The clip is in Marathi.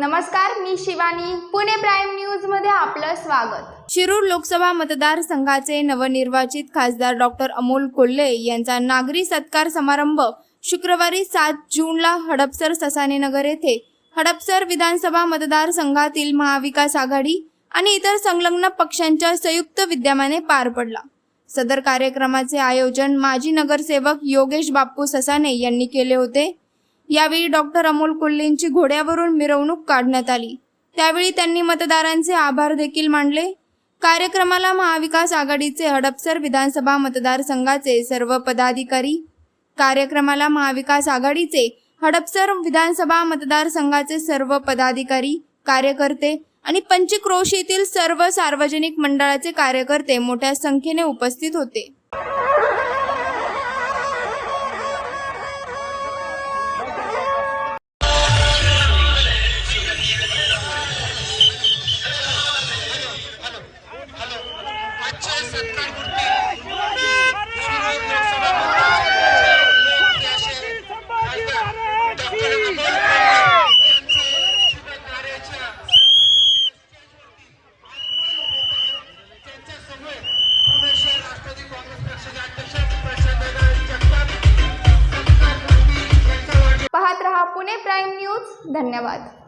नमस्कार मी शिवानी. पुणे प्राईम न्यूजमध्ये आपलं स्वागत. शिरूर लोकसभा मतदारसंघाचे नवनिर्वाचित खासदार डॉक्टर अमोल कोल्हे यांचा नागरी सत्कार समारंभ शुक्रवारी सात जूनला हडपसर ससाने नगर येथे हडपसर विधानसभा मतदारसंघातील महाविकास आघाडी आणि इतर संलग्न पक्षांच्या संयुक्त विद्यमाने पार पडला. सदर कार्यक्रमाचे आयोजन माजी नगरसेवक योगेश बाप्पू ससाने यांनी केले होते. यावेळी डॉक्टर अमोल कोल्हेंची घोड्यावरून मिरवणूक काढण्यात आली. त्यावेळी त्यांनी मतदारांचे आभार देखील मानले. कार्यक्रमाला महाविकास आघाडीचे हडपसर विधानसभा मतदारसंघाचे सर्व पदाधिकारी कार्यक्रमाला महाविकास आघाडीचे हडपसर विधानसभा मतदारसंघाचे सर्व पदाधिकारी कार्यकर्ते आणि पंचक्रोशीतील सर्व सार्वजनिक मंडळाचे कार्यकर्ते मोठ्या संख्येने उपस्थित होते. Pune prime news. धन्यवाद.